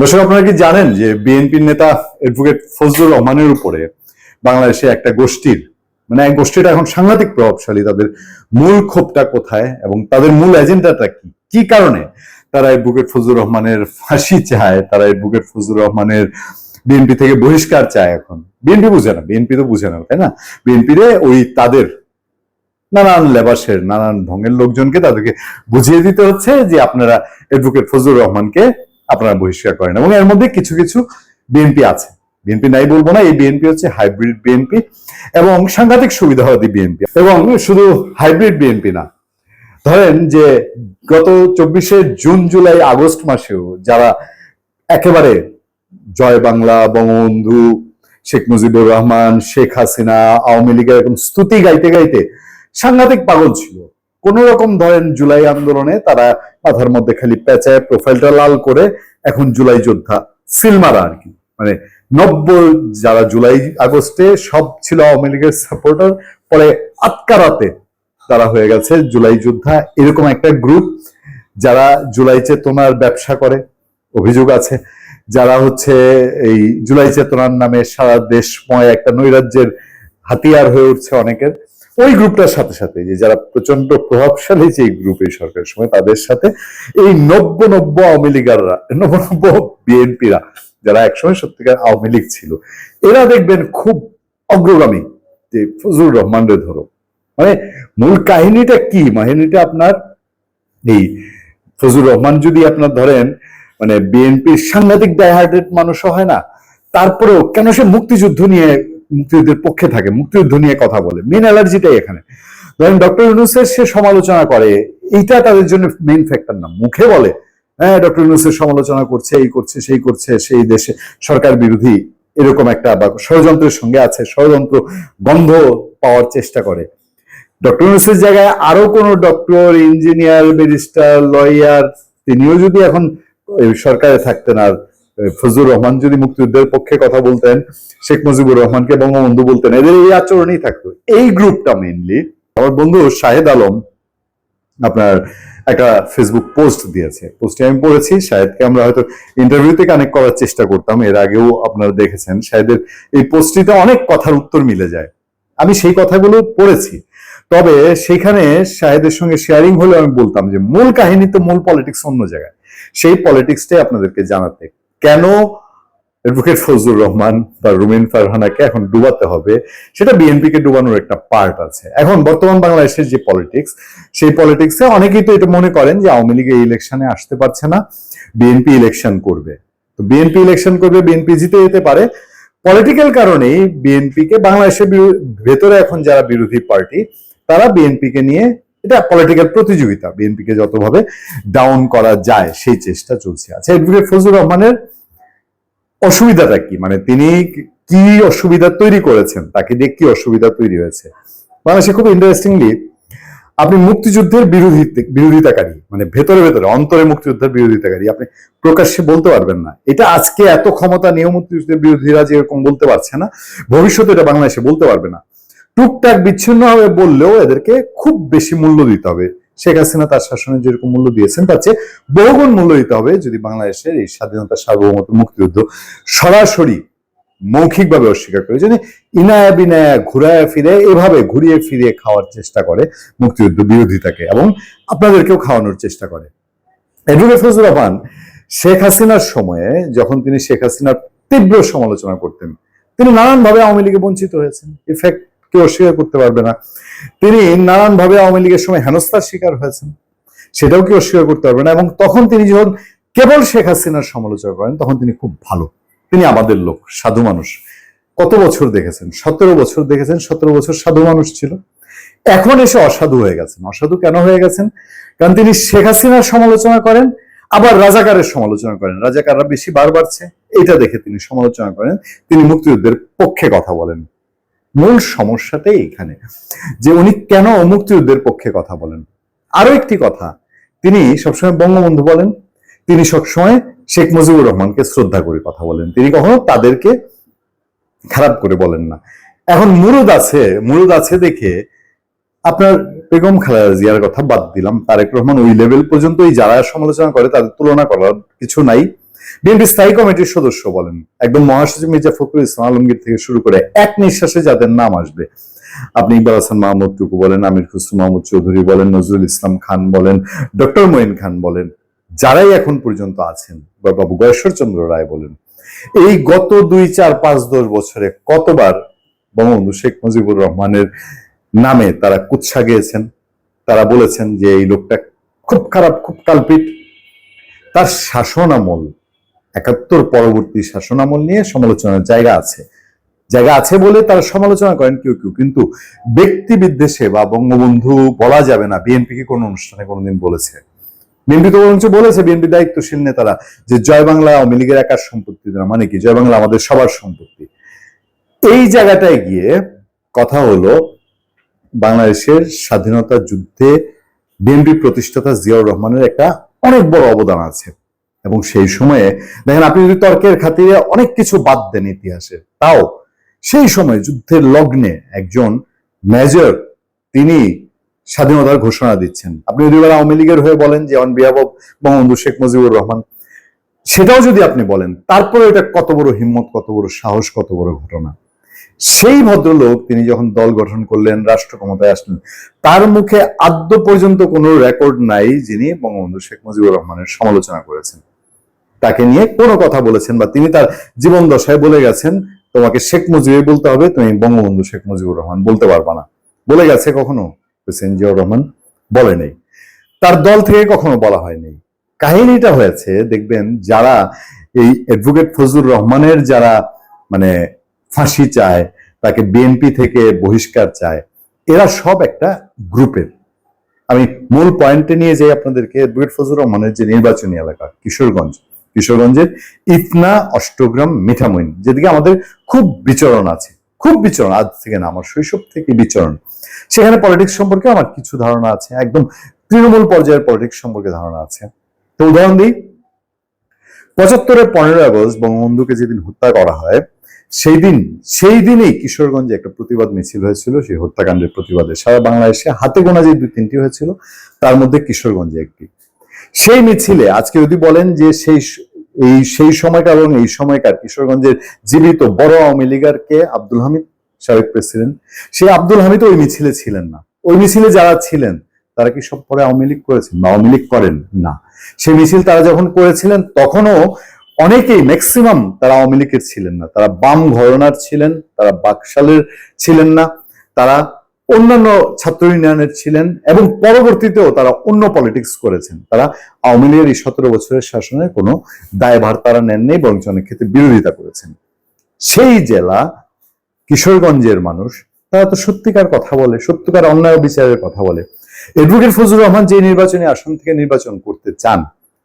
দর্শক, আপনারা কি জানেন যে বিএনপির নেতা অ্যাডভোকেট ফজলুর রহমানের উপরে বাংলাদেশে একটা গোষ্ঠীর মানে এক গোষ্ঠীটা এখন সাংঘাতিক প্রভাবশালী, তাদের মূল ক্ষোভটা কোথায় এবং তাদের মূল এজেন্ডাটা কি? কি কারণে তারা অ্যাডভোকেট ফজলুর রহমানের ফাঁসি চায়, তারা অ্যাডভোকেট ফজলুর রহমানের বিএনপি থেকে বহিষ্কার চায় এখন? বিএনপি বুঝে না, বিএনপি তো বুঝে না, তাই না? বিএনপিরে ওই তাদের নানান লেবাসের, নানান ঢঙ্গের লোকজনকে তাদেরকে বুঝিয়ে দিতে হচ্ছে যে আপনারা অ্যাডভোকেট ফজলুর রহমানকে আপনারা বহিষ্কার করেন। এবং এর মধ্যে কিছু কিছু বিএনপি আছে। বিএনপি নাই বলব না, এই বিএনপি হচ্ছে হাইব্রিড বিএনপি এবং সাংঘাতিক সুবিধাবাদী বিএনপি এবং শুধু হাইব্রিড বিএনপি না, ধরেন যে গত চব্বিশে জুন, জুলাই, আগস্ট মাসেও যারা একেবারে জয় বাংলা, বঙ্গবন্ধু, শেখ মুজিবুর রহমান, শেখ হাসিনা, আওয়ামী লীগের এরকম স্তুতি গাইতে গাইতে সাংঘাতিক পাগল ছিল। কোন রকম ধরেন জুলাই আন্দোলনে তারা মাথার মধ্যে খালি পেঁচায় প্রোফাইলটা লাল করে এখন জুলাই যোদ্ধা। সিলমারা আর কি। মানে নব্বই যারা জুলাই আগস্টে সব ছিল আওয়ামী লীগের সাপোর্টার পরে আটকারাতে তারা হয়ে গেছে জুলাই যোদ্ধা। এরকম একটা গ্রুপ যারা জুলাই চেতনার ব্যবসা করে, অভিযোগ আছে। যারা হচ্ছে এই জুলাই চেতনার নামে সারা দেশময় একটা নৈরাজ্যের হাতিয়ার হয়ে উঠছে অনেকের। ওই গ্রুপটার সাথে সাথে, যে যারা প্রচণ্ড প্রভাবশালী যে গ্রুপ এই সরকারের সময়, তাদের সাথে এই নব্য নব্য আওয়ামী লীগাররা, নব্য নব্য বিএনপিরা, যারা একসময় সত্যিকার আওয়ামী লীগ ছিল, এরা দেখবেন খুব অগ্রগামী, যে ফজলুর রহমানরে ধরো। মানে মূল কাহিনীটা কি? কাহিনীটা আপনার এই ফজলুর রহমান যদি আপনার ধরেন মানে বিএনপির সাংঘাতিক ডাইহার্টেড মানুষও হয় না, তারপরেও কেন সে মুক্তিযুদ্ধ নিয়ে মুক্তিযুদ্ধের পক্ষে থাকে, মুক্তিযুদ্ধ নিয়ে কথা বলে। মেন অ্যালার্জিটাই এখানে। ধরেন ডক্টর ইউনুসের সে সমালোচনা করে, এইটা তাদের জন্য মেন ফ্যাক্টর না। মুখে বলে হ্যাঁ ডক্টর ইউনুসের সমালোচনা করছে, এই করছে, সেই করছে, সেই দেশে সরকার বিরোধী এরকম একটা বা ষড়যন্ত্রের সঙ্গে আছে, ষড়যন্ত্র গন্ধ পাওয়ার চেষ্টা করে। ডক্টর ইউনুসের জায়গায় আরও কোনো ডক্টর ইঞ্জিনিয়ার ব্যারিস্টার লয়ার তিনিও যদি এখন সরকারে থাকতেন আর ফজলুর রহমান যদি মুক্তিযুদ্ধের পক্ষে কথা বলতেন, শেখ মুজিবুর রহমানকে বঙ্গবন্ধু বলতেন, এদের এই আচরণই থাকতো। এই গ্রুপটা মেইনলি আমার বন্ধু শাহেদ আলম আপনার একটা ফেসবুক পোস্ট দিয়েছে। পোস্টে আমি পড়েছি, শাহেদকে আমরা হয়তো ইন্টারভিউতে কানেক্ট করার চেষ্টা করতাম, এর আগেও আপনারা দেখেছেন, শাহেদের এই পোস্টটিতে অনেক কথার উত্তর মিলে যায়। আমি সেই কথাগুলো পড়েছি। তবে সেখানে শাহেদের সঙ্গে শেয়ারিং হলে আমি বলতাম যে, মূল কাহিনী তো মূল পলিটিক্স অন্য জায়গায়। সেই পলিটিক্সটাই আপনাদেরকে জানাতে কেন অ্যাডভোকেট ফজলুর রহমান বা রুমিন ফারহানাকে এখন ডুবাতে হবে? সেটা বিএনপিকে ডুবানোর একটা পার্ট আছে। এখন বর্তমান বাংলাদেশের যে পলিটিক্স সেই পলিটিক্সে অনেকেই তো এটা মনে করেন যে আওয়ামী লীগ এই ইলেকশনে আসতে পারছে না, বিএনপি ইলেকশন করবে। তো বিএনপি ইলেকশন করবে, বিএনপি জিতে যেতে পারে। পলিটিক্যাল কারণেই বিএনপিকে বাংলাদেশের ভেতরে এখন যারা বিরোধী পার্টি তারা বিএনপিকে নিয়ে এটা পলিটিক্যাল প্রতিযোগিতা বিএনপিকে যতভাবে ডাউন করা যায়, সেই চেষ্টা চলছে। আচ্ছা অ্যাডভোকেট ফজলুর রহমানের অসুবিধাটা কি? মানে তিনি কি অসুবিধা তৈরি করেছেন? তাকে দিয়ে কি অসুবিধা তৈরি হয়েছে? বাংলাদেশে খুব ইন্টারেস্টিংলি আপনি মুক্তিযুদ্ধের বিরোধী বিরোধিতাকারী মানে ভেতরে ভেতরে, অন্তরে মুক্তিযুদ্ধের বিরোধিতাকারী, আপনি প্রকাশ্যে বলতে পারবেন না। এটা আজকে এত ক্ষমতা নিয়েও মুক্তিযুদ্ধের বিরোধীরা যে এরকম বলতে পারছে না, ভবিষ্যতে এটা বাংলাদেশে বলতে পারবে না। টুকটাক বিচ্ছিন্ন হবে বললেও এদেরকে খুব বেশি মূল্য দিতে হবে। শেখ হাসিনা তার শাসনে যেরকম মূল্য দিয়েছেন, তার চেয়ে বহুগুণ মূল্য দিতে হবে যদি বাংলাদেশের এই স্বাধীনতা সার্বভৌমত্ব মুক্তিযুদ্ধ সরাসরি মৌখিকভাবে অস্বীকার করে, যদি ইনায়া বিনায়া ঘুরায় ফিরে, এভাবে ঘুরিয়ে ফিরিয়ে খাওয়ার চেষ্টা করে মুক্তিযুদ্ধ বিরোধিতাকে এবং আপনাদেরকেও খাওয়ানোর চেষ্টা করে। অ্যাডভোকেট ফজলুর রহমান, শেখ হাসিনার সময়ে যখন তিনি শেখ হাসিনার তীব্র সমালোচনা করতেন, তিনি নানানভাবে আওয়ামী লীগে বঞ্চিত হয়েছেন। ইফেক্ট কেউ অস্বীকার করতে পারবে না। তিনি নানানভাবে আওয়ামী লীগের সময় হেনস্থার শিকার হয়েছেন, সেটাও কেউ অস্বীকার করতে পারবে না। এবং তখন তিনি যখন কেবল শেখ হাসিনার সমালোচনা করেন, তখন তিনি খুব ভালো। তিনি আমাদের লোক, সাধু মানুষ। কত বছর দেখেছেন? সতেরো বছর দেখেছেন, সতেরো বছর সাধু মানুষ ছিল। এখন এসে অসাধু হয়ে গেছেন। অসাধু কেন হয়ে গেছেন? কারণ তিনি শেখ হাসিনার সমালোচনা করেন, আবার রাজাকারের সমালোচনা করেন। রাজাকাররা বেশি বার বাড়ছে, এটা দেখে তিনি সমালোচনা করেন। তিনি মুক্তিযুদ্ধের পক্ষে কথা বলেন। মূল সমস্যাটাই এখানে। যে উনি কেন মুক্তিযুদ্ধের পক্ষে কথা বলেন। আরও একটি কথা, তিনি সবসময় বঙ্গবন্ধু বলেন, তিনি সবসময় শেখ মুজিবুর রহমানকে শ্রদ্ধা করে কথা বলেন। তিনি কখনো তাদেরকে খারাপ করে বলেন না। এখন মুরুদ আছে মুরুদ আছে দেখে আপনার বেগম খালেদা জিয়ার কথা বাদ দিলাম। তারেক রহমান ওই লেভেল পর্যন্ত পর্যন্তই যারা সমালোচনা করে, তাদের তুলনা করার কিছু নাই। বিএনপি স্থায়ী কমিটির সদস্য বলেন। একদম মহাসচিব মির্জা ফখরুল ইসলাম আলমগীর থেকে শুরু করে এক নিঃশ্বাসে যাদের নাম আসবে। আপনি ইকবাল হাসান মাহমুদ টুকু বলেন, আমির খুসরু মাহমুদ চৌধুরী বলেন, নজরুল ইসলাম খান বলেন, ডক্টর মঈন খান বলেন, যারাই এখন পর্যন্ত আছেন, বা বাবু চন্দ্র রায় বলেন। এই গত দুই, চার, পাঁচ, দশ বছরে কতবার বঙ্গবন্ধু শেখ মুজিবুর রহমানের নামে তারা কুৎসা গিয়েছেন, তারা বলেছেন যে এই লোকটা খুব খারাপ, খুব কালপিট। তার শাসনামল একাত্তর পরবর্তী শাসনামল নিয়ে সমালোচনার জায়গা আছে। জায়গা আছে বলে তারা সমালোচনা করেন কেউ কেউ, কিন্তু ব্যক্তি বিদ্বেষে বা বঙ্গবন্ধু বলা যাবে না, বিএনপি কি কোনো অনুষ্ঠানে কোনোদিন বলেছে। বিএনপি তো বরঞ্চ বলেছে, বিএনপি দায়িত্বশীল নেতারা, যে জয় বাংলা আওয়ামী লীগের একার সম্পত্তি না মানে কি? জয় বাংলা আমাদের সবার সম্পত্তি। এই জায়গাটায় গিয়ে কথা হলো, বাংলাদেশের স্বাধীনতা যুদ্ধে বিএনপি প্রতিষ্ঠাতা জিয়াউর রহমানের একটা অনেক বড় অবদান আছে। এবং সেই সময়ে দেখেন আপনি যদি তর্কের খাতিরে অনেক কিছু বাদ দেন ইতিহাসে, তাও সেই সময় যুদ্ধের লগ্নে একজন মেজর তিনি স্বাধীনতার ঘোষণা দিচ্ছেন। আপনি যদি আওয়ামী লীগের হয়ে বলেন যে অন বিহাব বঙ্গবন্ধু শেখ মুজিবুর রহমান, সেটাও যদি আপনি বলেন তারপরে এটা কত বড় হিম্মত, কত বড় সাহস, কত বড় ঘটনা। সেই ভদ্রলোক তিনি যখন দল গঠন করলেন, রাষ্ট্র ক্ষমতায় আসলেন, তার মুখে আদ্য পর্যন্ত কোনো রেকর্ড নাই যিনি বঙ্গবন্ধু শেখ মুজিবুর রহমানের সমালোচনা করেছেন। তাকে নিয়ে কোনো কথা বলেছেন বা তিনি তার জীবন দশায় বলে গেছেন, তোমাকে শেখ মুজিবুর বলতে হবে, তুমি বঙ্গবন্ধু শেখ মুজিবুর রহমান বলতে পারবা না। বলে গেছে কখনো? হোসেন জিয়াউর রহমান বলে নেই। তার দল থেকে কখনো বলা হয়নি। কাহিনীটা হয়েছে, দেখবেন যারা এই অ্যাডভোকেট ফজলুর রহমানের যারা মানে ফাঁসি চায়, তাকে বিএনপি থেকে বহিষ্কার চায়, এরা সব একটা গ্রুপের। আমি মূল পয়েন্টে নিয়ে যাই আপনাদেরকে অ্যাডভোকেট ফজলুর রহমানের যে নির্বাচনী এলাকা, কিশোরগঞ্জ। কিশোরগঞ্জের ইতনা অষ্টগ্রাম মিঠামইন, যেদিকে আমাদের খুব বিচরণ আছে, খুব বিচরণ। আজ থেকে না, আমার শৈশব থেকে বিচরণ। সেখানে পলিটিক্স সম্পর্কে আমার কিছু ধারণা আছে, একদম তৃণমূল পর্যায়ের পলিটিক্স সম্পর্কে ধারণা আছে। তো উদাহরণ দিই, পঁচাত্তরের পনেরোই আগস্ট বঙ্গবন্ধুকে যেদিন হত্যা করা হয় সেই দিন সেই দিনেই কিশোরগঞ্জে একটা প্রতিবাদ মিছিল হয়েছিল। সেই হত্যাকাণ্ডের প্রতিবাদে সারা বাংলাদেশে হাতে গোনা যে দুই, তিনটি হয়েছিল, তার মধ্যে কিশোরগঞ্জে একটি। সেই মিছিলে, আজকে যদি বলেন যে সেই এই সেই সময়কার এবং এই সময়কার কিশোরগঞ্জের জীবিত বড় আওয়ামী লীগার কে? আব্দুল হামিদ সাবেক প্রেসিডেন্ট। সেই আব্দুল হামিদ ওই মিছিলে ছিলেন না। ওই মিছিলে যারা ছিলেন, তারা কি সব পরে আওয়ামী লীগ করেছেন? বা আওয়ামী লীগ করেন না। সেই মিছিল তারা যখন করেছিলেন, তখনও অনেকেই ম্যাক্সিমাম তারা আওয়ামী লীগের ছিলেন না। তারা বাম ঘরনার ছিলেন, তারা বাকশালের ছিলেন না। তারা অন্যান্য ছাত্র ইউনিয়নের ছিলেন এবং পরবর্তীতেও তারা অন্য পলিটিক্স করেছেন। তারা আওয়ামী লীগের এই সতেরো বছরের শাসনের কোনো দায়ভার তারা নেননি বরং অনেক ক্ষেত্রে বিরোধিতা করেছেন। সেই জেলা কিশোরগঞ্জের মানুষ, তারা তো সত্যিকার কথা বলে, সত্যিকার অন্যায় বিচারের কথা বলে। এডভোকেট ফজলুর রহমান যে নির্বাচনী আসন থেকে নির্বাচন করতে চান,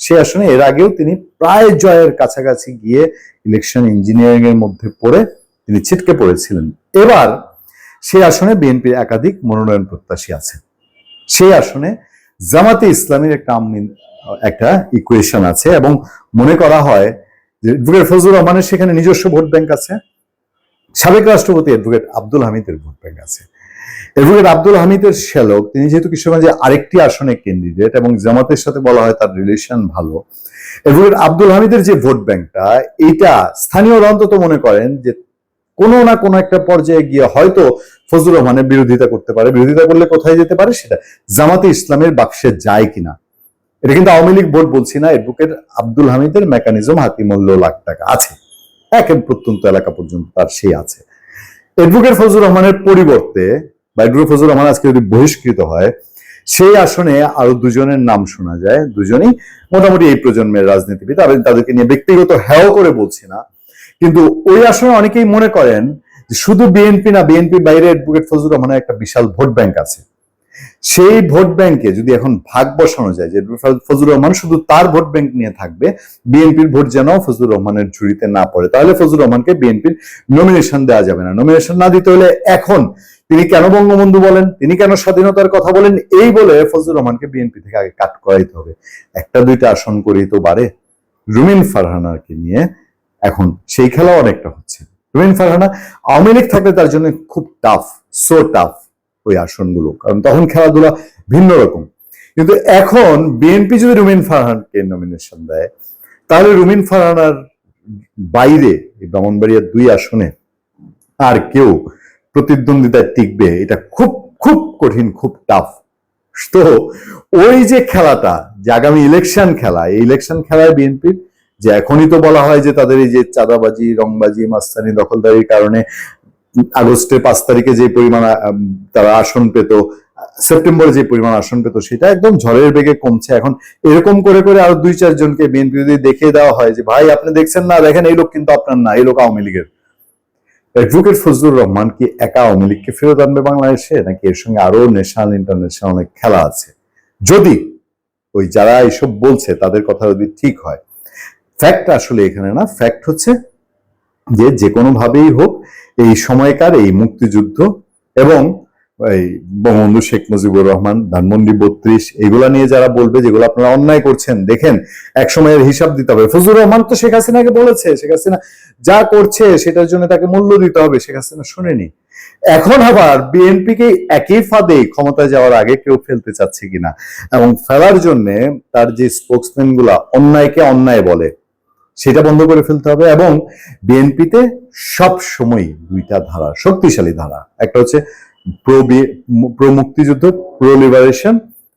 সে আসনে এর আগেও তিনি প্রায় জয়ের কাছাকাছি গিয়ে ইলেকশন ইঞ্জিনিয়ারিং এর মধ্যে পড়ে তিনি ছিটকে পড়েছিলেন। এবার সেই আসনে বিএনপির একাধিক মনোনয়ন প্রত্যাশী আছে। সেই আসনে জামাতে ইসলামের একটা একটা ইকুয়েশন আছে এবং মনে করা হয় যে অ্যাডভোকেট ফজলুর রহমানের সেখানে নিজস্ব ভোট ব্যাংক আছে। সাবেক রাষ্ট্রপতি অ্যাডভোকেট আব্দুল হামিদের ভোট ব্যাংক আছে। অ্যাডভোকেট আব্দুল হামিদের শ্যালক, তিনি যেহেতু কিশোরগঞ্জে আরেকটি আসনে ক্যান্ডিডেট এবং জামাতের সাথে বলা হয় তার রিলেশন ভালো অ্যাডভোকেট আব্দুল হামিদের যে ভোট ব্যাংকটা এইটা স্থানীয়রা অন্তত মনে করেন যে কোনো না কোনো একটা পর্যায়ে গিয়ে হয়তো ফজলুর রহমানের বিরোধিতা করতে পারে। বিরোধিতা করলে কোথায় যেতে পারে? সেটা জামাতে ইসলামের বাক্সে যায় কিনা। এটা কিন্তু আওয়ামী লীগ ভোট বলছি না, অ্যাডভোকেট আব্দুল হামিদের মেকানিজম হাতিমূল্য লাখ টাকা আছে। একের প্রত্যন্ত এলাকা পর্যন্ত তার সেই আছে। অ্যাডভোকেট ফজলুর রহমানের পরিবর্তে, বা অ্যাডভোকেট ফজলুর রহমান আজকে যদি বহিষ্কৃত হয়, সেই আসনে আরও দুজনের নাম শোনা যায়। দুজনই মোটামুটি এই প্রজন্মের রাজনীতিবিদ। আমি তাদেরকে নিয়ে ব্যক্তিগত হ্যাও করে বলছি না। কিন্তু ওই আসনে অনেকেই মনে করেন শুধু বিএনপি না বিএনপির বাইরে অ্যাডভোকেট ফজলুর রহমানের একটা বিশাল ভোট ব্যাংক আছে। সেই ভোট ব্যাংকে যদি এখন ভাগ বসানো যায়, যে ফজলুর রহমান শুধু তার ভোট ব্যাংক নিয়ে থাকবে বিএনপির ভোট যেন ফজলুর রহমানের ঝুড়িতে না পড়ে, তাহলে ফজলুর রহমানকে বিএনপির নমিনেশন দেওয়া যাবে না। নমিনেশন না দিতে হলে এখন তিনি কেন বঙ্গবন্ধু বলেন? তিনি কেন স্বাধীনতার কথা বলেন? এই বলে ফজলুর রহমানকে বিএনপি থেকে আগে কাট করাইতে হবে। একটা দুইটা আসন করেই তো বাড়ে। রুমিন ফারহানাকে নিয়ে এখন সেই খেলা অনেকটা হচ্ছে। রুমিন ফারহানা, আওয়ামী লীগ থাকলে তার জন্য খুব টাফ সো টাফ ওই আসনগুলো, কারণ তখন খেলাধুলা ভিন্ন রকম। কিন্তু এখন বিএনপি যদি রুমিন ফারহানকে নমিনেশন দেয়, তাহলে রুমিন ফারহানার বাইরে ব্রাহ্মণবাড়িয়ার দুই আসনে আর কেউ প্রতিদ্বন্দ্বিতায় টিকবে, এটা খুব খুব কঠিন, খুব টাফ তো ওই যে খেলাটা, যে আগামী ইলেকশন খেলা, এই ইলেকশন খেলায় বিএনপির যে এখনই তো বলা হয় যে তাদের এই যে চাঁদাবাজি, রংবাজি, মাস্তানি দখলদারির কারণে আগস্টের পাঁচ তারিখে যে পরিমাণ তারা আসন পেত, সেপ্টেম্বরে যে পরিমাণ আসন পেত, সেটা একদম ঝড়ের বেগে কমছে। এখন এরকম করে করে আরও দুই চারজনকে বিএনপি যদি দেখিয়ে দেওয়া হয় যে, ভাই, আপনি দেখছেন না, দেখেন, এই লোক কিন্তু আপনার না, এই লোক আওয়ামী লীগের। অ্যাডভোকেট ফজলুর রহমান কি একা আওয়ামী লীগকে ফেরত আনবে বাংলাদেশে, নাকি এর সঙ্গে আরও ন্যাশনাল ইন্টারন্যাশনাল অনেক খেলা আছে? যদি ওই যারা এইসব বলছে, তাদের কথা যদি ঠিক হয় ফ্যাক্ট আসলে এখানে না ফ্যাক্ট হচ্ছে যে যে কোনো ভাবেই হোক এই সময়কার এই মুক্তিযুদ্ধ এবং এই বঙ্গবন্ধু শেখ মুজিবুর রহমান, ধানমন্ডি বত্রিশ এগুলা নিয়ে যারা বলবে, যেগুলো আপনারা অন্যায় করছেন, দেখেন এক সময়ের হিসাব দিতে হবে। ফজলুর রহমান তো শেখ হাসিনাকে বলেছে, শেখ হাসিনা যা করছে সেটার জন্য তাকে মূল্য দিতে হবে, শেখ হাসিনা শুনেনি। এখন আবার বিএনপি কে একই ফাঁদে ক্ষমতায় যাওয়ার আগে কেউ ফেলতে চাচ্ছে কিনা এবং ফেলার জন্য তার যে স্পোক্সম্যানগুলা অন্যায়কে অন্যায় বলে সেটা বন্ধ করে ফেলতে হবে এবং বিএনপিতে সব সময় দুইটা ধারা, শক্তিশালী ধারা। একটা হচ্ছে প্রো প্রো মুক্তিযুদ্ধ প্রো লিবারেশন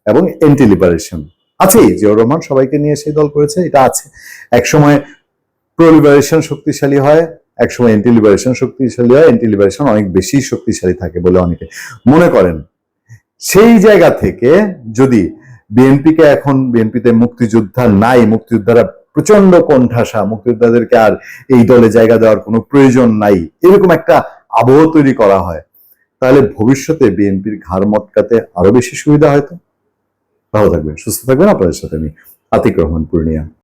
এবং এন্টি লিবারেশন আছেই জিয়াউর রহমান সবাইকে নিয়ে সেই দল করেছে, এটা আছে। এক সময় প্রো লিবারেশন শক্তিশালী হয়, এক সময় এন্টি লিবারেশন শক্তিশালী হয়। এন্টি লিবারেশন অনেক বেশি শক্তিশালী থাকে বলে অনেকে মনে করেন। সেই জায়গা থেকে যদি বিএনপিকে এখন, বিএনপিতে মুক্তিযোদ্ধা নাই, মুক্তিযোদ্ধারা প্রচণ্ড কোণঠাসা। মুক্তিযোদ্ধাদেরকে আর এই দলে জায়গা দেওয়ার কোনো প্রয়োজন নাই। এরকম একটা আবহ তৈরি করা হয়। তাহলে ভবিষ্যতে বিএনপির ঘাড় মটকাতে আরও বেশি সুবিধা হয়তো ভালো থাকবেন, সুস্থ থাকবেন। আপনাদের সাথে আমি আতিক রহমান পূর্ণিয়া।